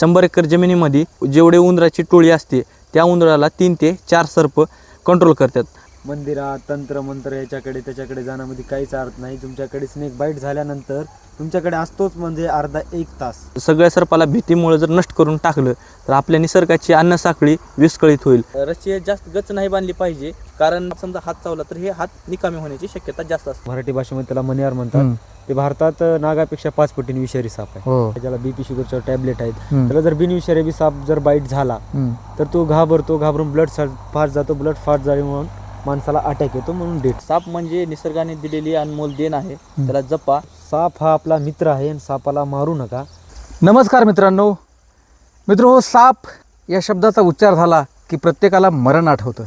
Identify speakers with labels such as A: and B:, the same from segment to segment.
A: शंभर एकर जमिनीमध्ये जेवढे उंदराची टोळी असते त्या उंदराला तीन ते चार सर्प कंट्रोल करतात.
B: मंदिरात तंत्र मंत्र याच्याकडे त्याच्याकडे जाण्यामध्ये काहीच अर्थ नाही. तुमच्याकडे स्नेक बाईट झाल्यानंतर तुमच्याकडे असतोच म्हणजे अर्धा एक तास.
A: सगळ्या सर्पाला भीतीमुळे जर नष्ट करून टाकलं तर आपल्या निसर्गाची अन्न साखळी विस्कळीत होईल. रस्सी जास्त गच नाही बांधली पाहिजे कारण समजा हात चावला तर हे हात निकामी होण्याची शक्यता जास्त असते.
B: मराठी भाषेमध्ये त्याला मनियार म्हणतात. ते भारतात नागापेक्षा पाच पटीने विषारी साप आहे.
A: हो.
B: त्याला बीपी शुगरच्या टॅबलेट आहेत. त्याला जर बिनविषारी बी साप जर बाईट झाला तर तो घाबरतो घाबरून ब्लड फास्ट जातो ब्लड फास्ट झाले म्हणून माणसाला अटॅक येतो म्हणून डेट
A: साप म्हणजे निसर्गाने दिलेली अनमोल देण आहे. त्याला जपा.
B: साप हा आपला मित्र आहे आणि सापाला मारू नका.
C: नमस्कार मित्रांनो. मित्र हो साप या शब्दाचा उच्चार झाला की प्रत्येकाला मरण आठवतं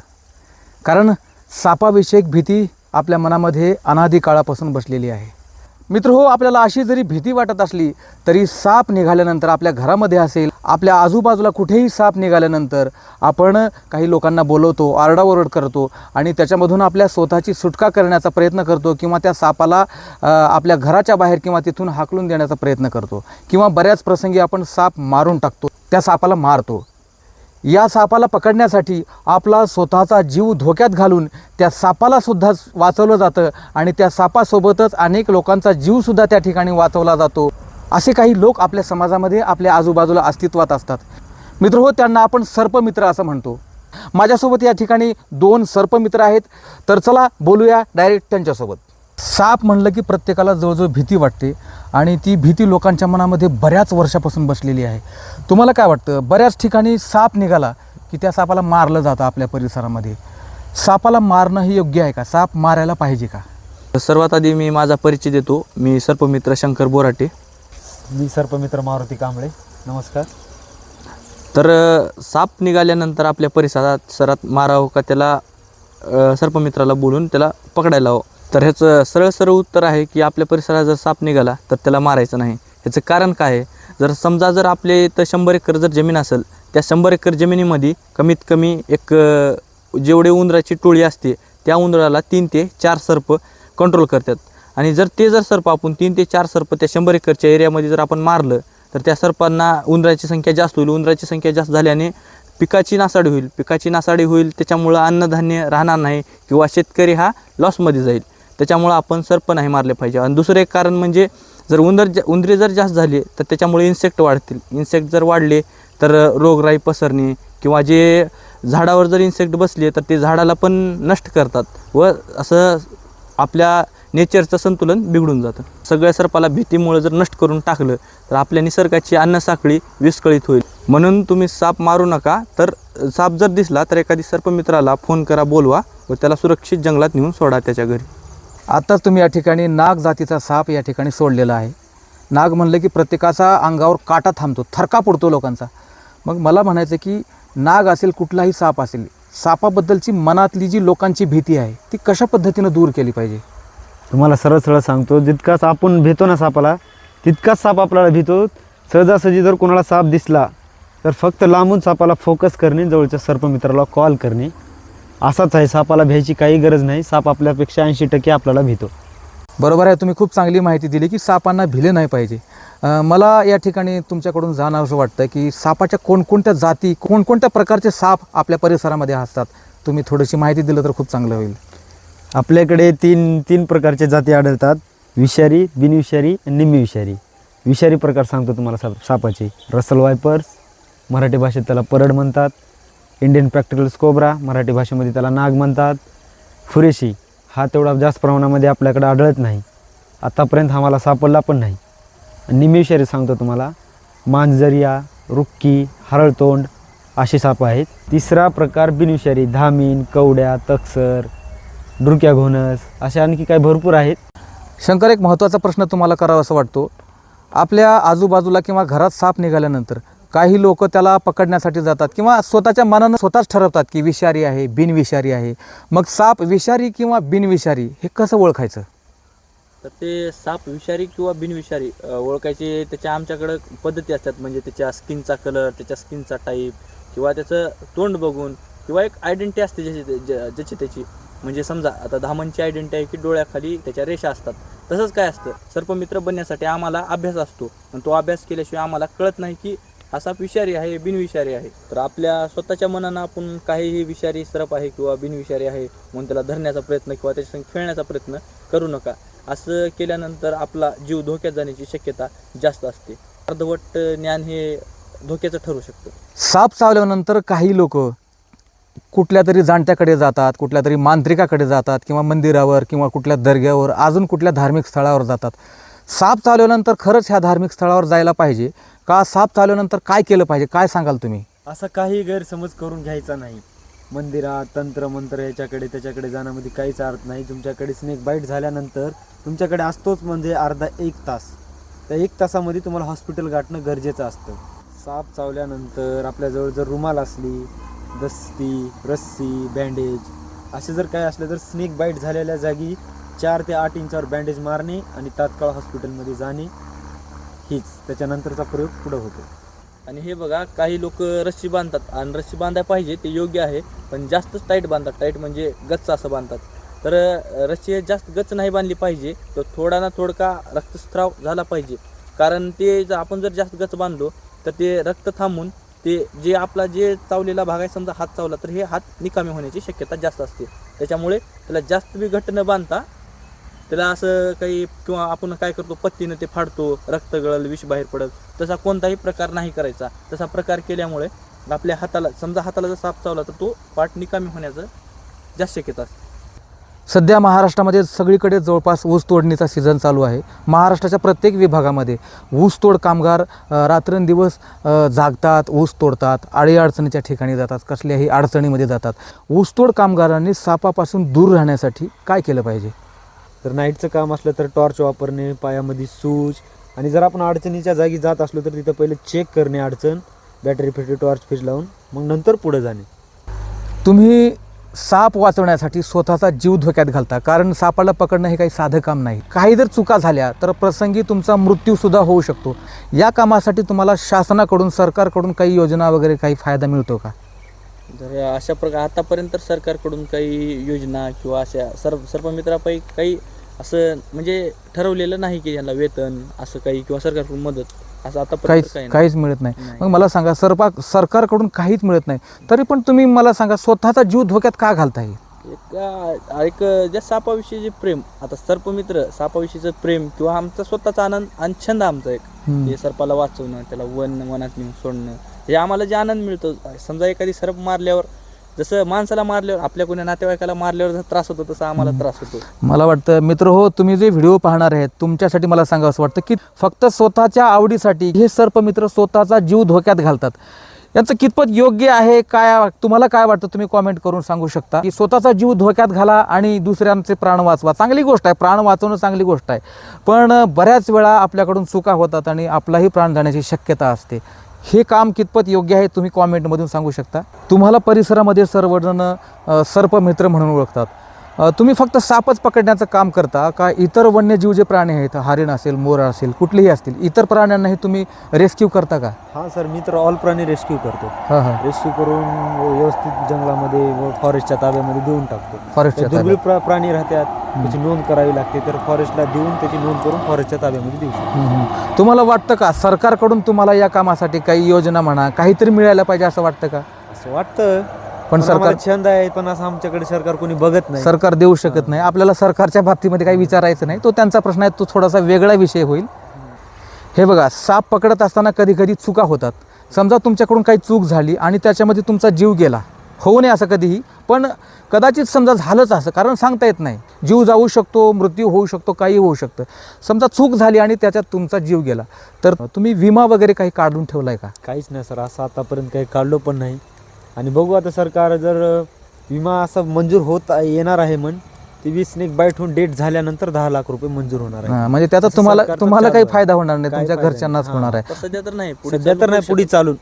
C: कारण सापाविषयक भीती आपल्या मनामध्ये अनादी काळापासून बसलेली आहे. मित्र हो आपल्याला अशी जरी भीती वाटत असली तरी साप निघाल्यानंतर आपल्या घरामध्ये असेल आपल्या आजूबाजूला कुठेही साप निघाल्यानंतर आपण काही लोकांना बोलवतो आरडाओरड करतो आणि त्याच्यामधून आपल्या स्वतःची सुटका करण्याचा प्रयत्न करतो किंवा त्या सापाला आपल्या घराच्या बाहेर किंवा तिथून हाकलून देण्याचा प्रयत्न करतो. किंवा बऱ्याच प्रसंगी आपण साप मारून टाकतो त्या सापाला मारतो. या सापाला पकडण्यासाठी आपला स्वतःचा जीव धोक्यात घालून त्या सापालासुद्धा वाचवलं जातं आणि त्या सापासोबतच अनेक लोकांचा जीवसुद्धा त्या ठिकाणी वाचवला जातो. असे काही लोक आपल्या समाजामध्ये आपल्या आजूबाजूला अस्तित्वात असतात. मित्र हो त्यांना आपण सर्पमित्र असं म्हणतो. माझ्यासोबत या ठिकाणी दोन सर्पमित्र आहेत. तर चला बोलूया डायरेक्ट त्यांच्यासोबत. साप म्हणलं की प्रत्येकाला जवळजवळ भीती वाटते आणि ती भीती लोकांच्या मनामध्ये बऱ्याच वर्षापासून बसलेली आहे. तुम्हाला काय वाटतं? बऱ्याच ठिकाणी साप निघाला की त्या सापाला मारलं जातं आपल्या परिसरामध्ये. सापाला मारणं हे योग्य आहे का? साप मारायला पाहिजे का?
A: सर्वात आधी मी माझा परिचय देतो. मी सर्पमित्र शंकर बोराटे.
B: मी सर्पमित्र मारुती कांबळे. नमस्कार.
A: तर साप निघाल्यानंतर आपल्या परिसरात सरात मारावं का त्याला सर्पमित्राला बोलून त्याला पकडायला हवं तर ह्याचं सरळ सरळ उत्तर आहे की आपल्या परिसरात जर साप निघाला तर त्याला मारायचं नाही. ह्याचं कारण काय आहे? जर समजा जर आपले इथं शंभर एकर जर जमीन असेल त्या शंभर एकर जमिनीमध्ये कमीत कमी एक जेवढे उंदराची टोळी असते त्या उंदराला तीन ते चार सर्प कंट्रोल करतात. आणि जर ते जर सर्प आपण तीन ते चार सर्प त्या शंभर एकरच्या एरियामध्ये जर आपण मारलं तर त्या सर्पांना उंदराची संख्या जास्त होईल. उंदराची संख्या जास्त झाल्याने पिकाची नासाडी होईल. पिकाची नासाडी होईल त्याच्यामुळं अन्नधान्य राहणार नाही किंवा शेतकरी हा लॉसमध्ये जाईल. त्याच्यामुळं आपण सर्प नाही मारले पाहिजे. आणि दुसरं एक कारण म्हणजे जर उंदर जा उंदरी जर जास्त झाली तर त्याच्यामुळे इन्सेक्ट वाढतील. इन्सेक्ट जर वाढले तर रोगराई पसरणे किंवा जे झाडावर जर इन्सेक्ट बसले तर ते झाडाला पण नष्ट करतात व असं आपल्या नेचरचं संतुलन बिघडून जातं. सगळ्या सर्पाला भीतीमुळे जर नष्ट करून टाकलं तर आपल्या निसर्गाची अन्नसाखळी विस्कळीत होईल. म्हणून तुम्ही साप मारू नका तर साप जर दिसला तर एखादी सर्पमित्राला फोन करा बोलवा व त्याला सुरक्षित जंगलात नेऊन सोडा त्याच्या घरी.
C: आत्ताच तुम्ही या ठिकाणी नाग जातीचा साप या ठिकाणी सोडलेला आहे. नाग म्हणलं की प्रत्येकाचा अंगावर काटा थांबतो थरका पडतो लोकांचा. मग मला म्हणायचं की नाग असेल कुठलाही साप असेल सापाबद्दलची मनातली जी लोकांची भीती आहे ती कशा पद्धतीनं दूर केली पाहिजे?
B: तुम्हाला सरळ सरळ सांगतो जितकाच आपण भेतो ना सापाला तितकाच साप आपल्याला भीतो. सहजासहजी जर कोणाला साप दिसला तर फक्त लांबून सापाला फोकस करणे जवळच्या सर्पमित्राला कॉल करणे. असाच आहे सापाला भ्यायची काही गरज नाही साप आपल्यापेक्षा ऐंशी टक्के आपल्याला भीतो.
C: बरोबर आहे तुम्ही खूप चांगली माहिती दिली की सापांना भिले नाही पाहिजे. मला या ठिकाणी तुमच्याकडून जाणं असं वाटतं की सापाच्या कोणकोणत्या जाती कोणकोणत्या प्रकारचे साप आपल्या परिसरामध्ये असतात? तुम्ही थोडीशी माहिती दिलं तर खूप चांगलं होईल.
B: आपल्याकडे तीन तीन प्रकारच्या जाती आढळतात. विषारी बिनविषारी आणि निम्नविषारी विषारी प्रकार सांगतो तुम्हाला साप सापाचे. रसल वायपर्स मराठी भाषेत त्याला परड म्हणतात. इंडियन प्रॅक्टिकल स्कोब्रा मराठी भाषेमध्ये त्याला नाग म्हणतात. फुरेशी हा तेवढा जास्त प्रमाणामध्ये आपल्याकडे आढळत नाही. आत्तापर्यंत हा मला सापडला पण नाही. निमविषारी सांगतो तुम्हाला. मांजरिया रुक्की हरळतोंड असे साप आहेत. तिसरा प्रकार बिनविषारी धामीन कवड्या तक्सर डुरक्या घोणस असे आणखी काही भरपूर आहेत.
C: शंकर एक महत्त्वाचा प्रश्न तुम्हाला करावा असं वाटतो. आपल्या आजूबाजूला किंवा घरात साप निघाल्यानंतर काही लोक त्याला पकडण्यासाठी जातात किंवा स्वतःच्या मनानं स्वतःच ठरवतात की विषारी आहे बिनविषारी आहे. मग साप विषारी किंवा बिनविषारी हे कसं ओळखायचं?
A: तर ते साप विषारी किंवा बिनविषारी ओळखायचे त्याच्या आमच्याकडं पद्धती असतात. म्हणजे त्याच्या स्किनचा कलर त्याच्या स्किनचा टाईप किंवा त्याचं तोंड बघून किंवा एक आयडेंटिटी असते ज्याची ज्याची त्याची. म्हणजे समजा आता धामनची आयडेंटिटी आहे की डोळ्याखाली त्याच्या रेषा असतात. तसंच काय असतं? सर्पमित्र बनण्यासाठी आम्हाला अभ्यास असतो. आणि तो अभ्यास केल्याशिवाय आम्हाला कळत नाही की हा साप विषारी आहे बिनविषारी आहे. तर आपल्या स्वतःच्या मनानं आपण काहीही विषारी सरप आहे किंवा बिनविषारी आहे म्हणून त्याला धरण्याचा प्रयत्न किंवा त्याच्यासंग खेळण्याचा प्रयत्न करू नका. असं केल्यानंतर आपला जीव धोक्यात जाण्याची शक्यता जास्त असते. अर्धवट ज्ञान हे धोक्याचं ठरू शकतं.
C: साप चावल्यानंतर काही लोक कुठल्या तरी जाणत्याकडे जातात कुठल्या तरी मांत्रिकाकडे जातात किंवा मंदिरावर किंवा कुठल्या दर्ग्यावर अजून कुठल्या धार्मिक स्थळावर जातात. साप चावल्यानंतर खरंच ह्या धार्मिक स्थळावर जायला पाहिजे. का साप चालवल्यानंतर काय केलं पाहिजे? काय सांगाल तुम्ही?
B: असा काही गैरसमज करून घ्यायचा नाही. मंदिरात तंत्र मंत्र याच्याकडे त्याच्याकडे जाण्यामध्ये काहीच अर्थ नाही. तुमच्याकडे स्नेक बाईट झाल्यानंतर तुमच्याकडे असतोच म्हणजे अर्धा एक तास. त्या एक तासामध्ये तुम्हाला हॉस्पिटल गाठणं गरजेचं असतं. साप चावल्यानंतर आपल्याजवळ जर रुमाल असली दस्ती रस्सी बँडेज असे जर काय असले तर स्नेक बाईट झालेल्या जागी चार ते आठ इंचावर बँडेज मारणे आणि तात्काळ हॉस्पिटलमध्ये जाणे. हीच त्याच्यानंतरचा प्रयोग पुढं होतो.
A: आणि हे बघा काही लोक रस्सी बांधतात आणि रस्सी बांधायला पाहिजे ते योग्य आहे पण जास्तच टाईट बांधतात. टाईट म्हणजे गच्च असं बांधतात. तर रस्सी जास्त गच्च नाही बांधली पाहिजे तर थोडा ना थोडका रक्तस्राव झाला पाहिजे. कारण ते जर आपण जर जास्त गच्च बांधलो तर ते रक्त थांबून ते जे आपला जे चावलेला भाग आहे समजा हात चावला तर हे हात निकामी होण्याची शक्यता जास्त असते. त्याच्यामुळे त्याला जास्त बी घट्ट न बांधता त्याला असं काही किंवा आपण काय करतो पत्तीनं ते फाडतो रक्त गळल विष बाहेर पडत तसा कोणताही प्रकार नाही करायचा. तसा प्रकार केल्यामुळे आपल्या हाताला समजा हाताला जर साप चावला तर तो पाठ निकामी होण्याचं जास्त शक्यता असते.
C: सध्या महाराष्ट्रामध्ये सगळीकडे जवळपास ऊस तोडणीचा सीझन चालू आहे. महाराष्ट्राच्या प्रत्येक विभागामध्ये ऊसतोड कामगार रात्रंदिवस जागतात ऊस तोडतात अडीअडचणीच्या ठिकाणी जातात कसल्याही अडचणीमध्ये जातात. ऊसतोड कामगारांनी सापापासून दूर राहण्यासाठी काय केलं पाहिजे?
B: तर नाईटचं काम असलं तर टॉर्च वापरणे पायामध्ये सूज. आणि जर आपण अडचणीच्या जागी जात असलो तर तिथं पहिले चेक करणे अडचण बॅटरी फिटी टॉर्च फिज लावून मग नंतर पुढे जाणे.
C: तुम्ही साप वाचवण्यासाठी स्वतःचा जीव धोक्यात घालता कारण सापाला पकडणं हे काही साधं काम नाही. काही जर चुका झाल्या तर प्रसंगी तुमचा मृत्यूसुद्धा होऊ शकतो. या कामासाठी तुम्हाला शासनाकडून सरकारकडून काही योजना वगैरे काही फायदा मिळतो का?
A: तर अशा प्रकार आतापर्यंत सरकारकडून काही योजना किंवा अशा सर्व सर्पमित्रापैकी काही असं म्हणजे ठरवलेलं नाही की यांना वेतन असं काही किंवा सरकारकडून मदत असं आतापर्यंत
C: काहीच. काहीच मिळत नाही. मग मला सांगा सरपा सरकारकडून काहीच मिळत नाही तरी पण तुम्ही मला सांगा स्वतःचा जीव धोक्यात का घालताय
A: एक एक ज्या सापाविषयीचे प्रेम आता सर्पमित्र सापाविषयीचं प्रेम किंवा आमचा स्वतःचा आनंद आणि छंद आमचा एक. ते सर्पाला वाचवणं त्याला वन वनात नेऊन सोडणं हे आम्हाला जे आनंद मिळतो समजा एखादी सर्प मारल्यावर जसं माणसाला मारल्यावर आपल्या कोणी नातेवाईकाला मारल्यावर जसा त्रास होतो तसा आम्हाला त्रास होतो.
C: मला वाटतं मित्र हो तुम्ही जे व्हिडिओ पाहणार आहेत तुमच्यासाठी मला सांगा असं वाटतं की फक्त स्वतःच्या आवडीसाठी हे सर्पमित्र स्वतःचा जीव धोक्यात घालतात. याचं कितपत योग्य आहे काय तुम्हाला काय वाटतं तुम्ही कॉमेंट करून सांगू शकता. की स्वतःचा जीव धोक्यात घाला आणि दुसऱ्यांचे प्राण वाचवा. चांगली गोष्ट आहे प्राण वाचवणं चांगली गोष्ट आहे. पण बऱ्याच वेळा आपल्याकडून चुका होतात आणि आपलाही प्राण जाण्याची शक्यता असते. हे काम कितपत योग्य आहे तुम्ही कॉमेंटमधून सांगू शकता. तुम्हाला परिसरामध्ये सर्वजण सर्पमित्र म्हणून ओळखतात. तुम्ही फक्त सापच पकडण्याचं काम करता का इतर वन्यजीव जे प्राणी आहेत हरिण असेल मोर असेल कुठलेही असतील इतर प्राण्यांनाही तुम्ही रेस्क्यू करता का?
B: हां सर मी तर ऑल प्राणी रेस्क्यू करतो.
C: हां हां.
B: रेस्क्यू करून व्यवस्थित जंगलामध्ये व फॉरेस्टच्या ताब्यामध्ये देऊन टाकतो.
C: फॉरेस्टच्या
B: दुर्मिळ प्रा- प्राणी राहतात त्याची नोंद करावी लागते तर फॉरेस्टला देऊन त्याची नोंद करून फॉरेस्टच्या ताब्यामध्ये देऊ शकतो.
C: हम्म, हम्म. तुम्हाला वाटतं का सरकारकडून तुम्हाला या कामासाठी काही योजना म्हणा काहीतरी मिळायला पाहिजे असं वाटतं का?
B: असं वाटतं.
C: पण सरकार
B: छंद आहे पण असं आमच्याकडे सरकार कोणी बघत नाही.
C: सरकार देऊ शकत नाही. आपल्याला सरकारच्या बाबतीमध्ये काही विचारायचं नाही. तो त्यांचा प्रश्न आहे तो थोडासा वेगळा विषय होईल. हे बघा साप पकडत असताना कधी कधी चुका होतात. समजा तुमच्याकडून काही चूक झाली आणि त्याच्यामध्ये तुमचा जीव गेला. होऊ नये असं कधीही पण कदाचित समजा झालंच असं कारण सांगता येत नाही. जीव जाऊ शकतो मृत्यू होऊ शकतो काही होऊ शकतं. समजा चूक झाली आणि त्याच्यात तुमचा जीव गेला. तर तुम्ही विमा वगैरे काही काढून ठेवलाय का?
B: काहीच नाही सर. असं आतापर्यंत काही काढलो पण नाही. आणि बघू आता सरकार जर विमा असा मंजूर होत येणार आहे म्हण ती वीस स्नेक बाईट होऊन डेट झाल्यानंतर दहा लाख रुपये मंजूर होणार आहे
C: हां, म्हणजे त्याचा
B: असं
C: तुम्हाला
B: सरकारचा
C: तुम्हाला काही
B: चालू आहे.
C: फायदा होणार नाही तुमच्या
B: फायदा
C: घरच्यांनाच. होणार आहे
A: सध्या तर नाही पुढे
B: सध्या तर नाही पुढे. चालून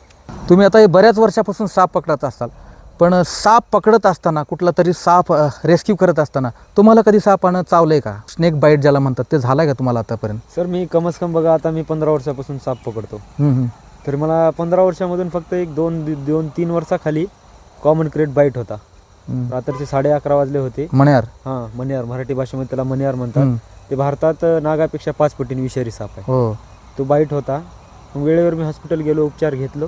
C: तुम्ही आता हे बऱ्याच वर्षापासून साप पकडत असाल पण साप पकडत असताना कुठला तरी साप रेस्क्यू करत असताना तुम्हाला कधी सापानं चावलंय का स्नेक बाईट ज्याला म्हणतात ते झालंय का तुम्हाला आतापर्यंत
B: सर मी कमस कम बघा आता मी पंधरा वर्षापासून साप पकडतो
C: हम्म, हम्म.
B: तर मला पंधरा वर्षामधून फक्त एक दोन दोन तीन वर्षाखाली कॉमन क्रेट बाईट होता. रात्रीचे साडे अकरा वाजले होते.
C: मण्यार.
B: हां मण्यार. मराठी भाषेमध्ये त्याला मण्यार म्हणतात. ते भारतात नागापेक्षा पाच पटीने विषारी साप आहे.
C: हो.
B: तो बाईट होता. वेळेवर मी हॉस्पिटल गेलो उपचार घेतलो.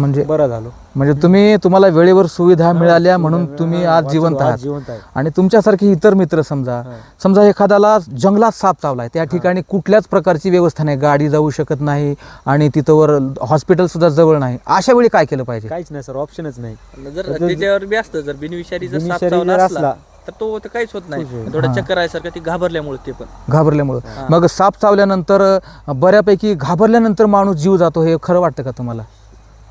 C: म्हणजे
B: बरा झालो.
C: म्हणजे तुम्ही तुम्हाला वेळेवर सुविधा मिळाल्या म्हणून तुम्ही आज जिवंत आहात.
B: जिवंत आहे
C: आणि तुमच्यासारखे इतर मित्र समजा. समजा एखाद्याला जंगलात साप चावलाय त्या ठिकाणी कुठल्याच प्रकारची व्यवस्था नाही. गाडी जाऊ शकत नाही आणि तिथं वर हॉस्पिटल सुद्धा जवळ नाही. अशा वेळी काय केलं पाहिजे?
B: काहीच नाही सर ऑप्शनच नाही.
A: जर त्याच्यावर बी असतं जर बिनविषारी जर साप
B: बिनविषारी
A: चावला
B: जर
A: असला
B: असला,
A: तर तो तर काहीच होत नाही. थोडं. चक्कर आहे सारखं ती घाबरल्यामुळे ते पण.
C: घाबरल्यामुळं. मग साप चावल्यानंतर अं, बऱ्यापैकी घाबरल्यानंतर माणूस जीव जातो हे खरं वाटतं का तुम्हाला?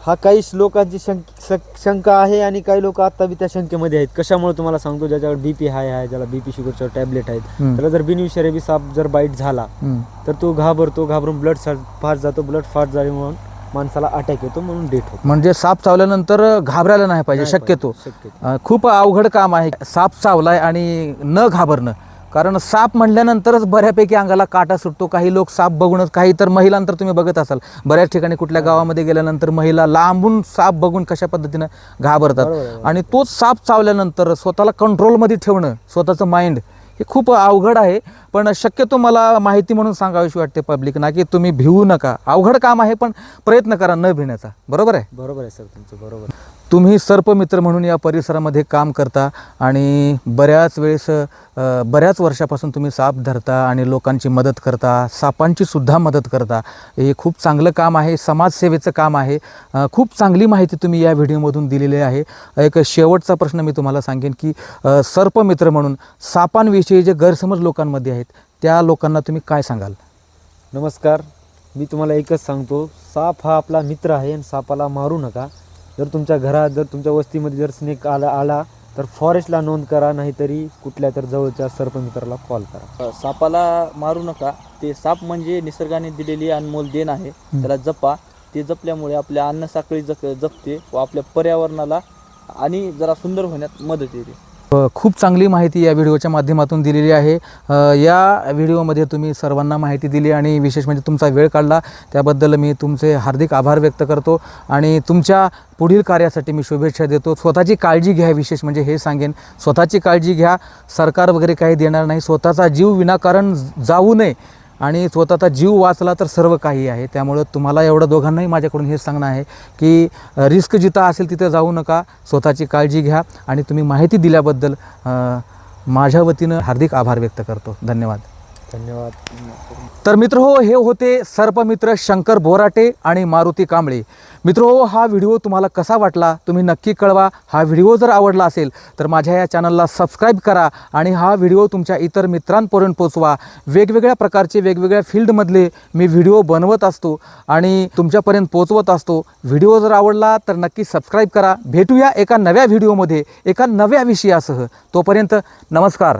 B: हा काही लोकांची शंक शक- शंका आहे आणि काही लोक आता बी त्या शंकेमध्ये आहेत. कशामुळे तुम्हाला सांगतो ज्याच्याकडे बीपी हाय आहे ज्याला बीपी शुगरच्या टॅबलेट आहेत.
C: हम्म.
B: त्याला जर बिनविषारी बी साप जर बाईट झाला
C: हम्म.
B: तर तो घाबरतो घाबरून ब्लड फास्ट जातो ब्लड फास्ट झाल्यामुळे माणसाला अटॅक येतो म्हणून डेट होतो.
C: म्हणजे साप चावल्यानंतर घाबरायला नाही पाहिजे
B: नाही
C: शक्यतो.
B: पाहिजे, शक्यतो.
C: अं, खूप अवघड काम आहे. साप चावलाय आणि न घाबरणं. कारण साप म्हणल्यानंतरच बऱ्यापैकी अंगाला काटा सुटतो काही लोक साप बघूनच काही तर महिलांतर तुम्ही बघत असाल. बऱ्याच ठिकाणी कुठल्या गावामध्ये गेल्यानंतर महिला लांबून साप बघून कशा पद्धतीनं घाबरतात. आणि तोच साप चावल्यानंतर स्वतःला कंट्रोलमध्ये ठेवणं स्वतःचं माइंड हे खूप अवघड आहे. पण शक्यतो मला माहिती म्हणून सांगावीशी वाटते पब्लिकना की तुम्ही भिवू नका. अवघड काम आहे पण प्रयत्न करा न भिण्याचा. बरोबर आहे?
B: बरोबर आहे सर तुमचं बरोबर.
C: तुम्ही सर्पमित्र म्हणून या परिसरामध्ये काम करता आणि बऱ्याच वेळेस बऱ्याच वर्षापासून तुम्ही साप धरता आणि लोकांची मदत करता सापांची सुद्धा मदत करता. हे खूप चांगलं काम आहे समाजसेवेचं काम आहे. खूप चांगली माहिती तुम्ही या व्हिडिओमधून दिलेली आहे. एक शेवटचा प्रश्न मी तुम्हाला सांगेन की सर्पमित्र म्हणून सापांविषयी जे गैरसमज लोकांमध्ये आहेत त्या लोकांना तुम्ही काय सांगाल?
B: नमस्कार. मी तुम्हाला एकच सांगतो. साप हा आपला मित्र आहे आणि सापाला मारू नका. जर तुमच्या घरात जर तुमच्या वस्तीमध्ये जर स्नेक आला आला तर फॉरेस्टला नोंद करा नाहीतरी कुठल्या तर जवळच्या सर्पमित्राला कॉल करा.
A: सापाला मारू नका. ते साप म्हणजे निसर्गाने दिलेली अनमोल देण आहे. त्याला जपा. ते जपल्यामुळे आपल्या अन्न साखळी जप जपते व आपल्या पर्यावरणाला आणि जरा सुंदर होण्यात मदत येते.
C: खूप चांगली माहिती या व्हिडिओच्या माध्यमातून दिलेली आहे. या व्हिडिओमध्ये तुम्ही सर्वांना माहिती दिली आणि विशेष म्हणजे तुमचा वेळ काढला त्याबद्दल मी तुमचे हार्दिक आभार व्यक्त करतो आणि तुमच्या पुढील कार्यासाठी मी शुभेच्छा देतो. स्वतःची काळजी घ्या विशेष म्हणजे हे सांगेन स्वतःची काळजी घ्या. सरकार वगैरे काही देणार नाही. स्वतःचा जीव विनाकारण जाऊ नये. आणि स्वतःचा जीव वाचला तर सर्व काही आहे. त्यामुळं तुम्हाला एवढं दोघांनाही माझ्याकडून हे सांगणं आहे की रिस्क जिथं असेल तिथं जाऊ नका स्वतःची काळजी घ्या आणि तुम्ही माहिती दिल्याबद्दल माझ्या वतीनं हार्दिक आभार व्यक्त करतो. धन्यवाद.
B: धन्यवाद.
C: तर मित्र हो हे होते सर्पमित्र शंकर बोराटे आणि मारुती कांबळे. मित्र हो हा व्हिडिओ तुम्हाला कसा वाटला तुम्ही नक्की कळवा. हा व्हिडिओ जर आवडला असेल तर माझ्या या चॅनलला सबस्क्राईब करा आणि हा व्हिडिओ तुमच्या इतर मित्रांपर्यंत पोचवा वेगवेगळ्या प्रकारचे वेगवेगळ्या फील्डमधले मी व्हिडिओ बनवत असतो आणि तुमच्यापर्यंत पोचवत असतो. व्हिडिओ जर आवडला तर नक्की सबस्क्राईब करा. भेटूया एका नव्या व्हिडिओमध्ये एका नव्या विषयासह. तोपर्यंत नमस्कार.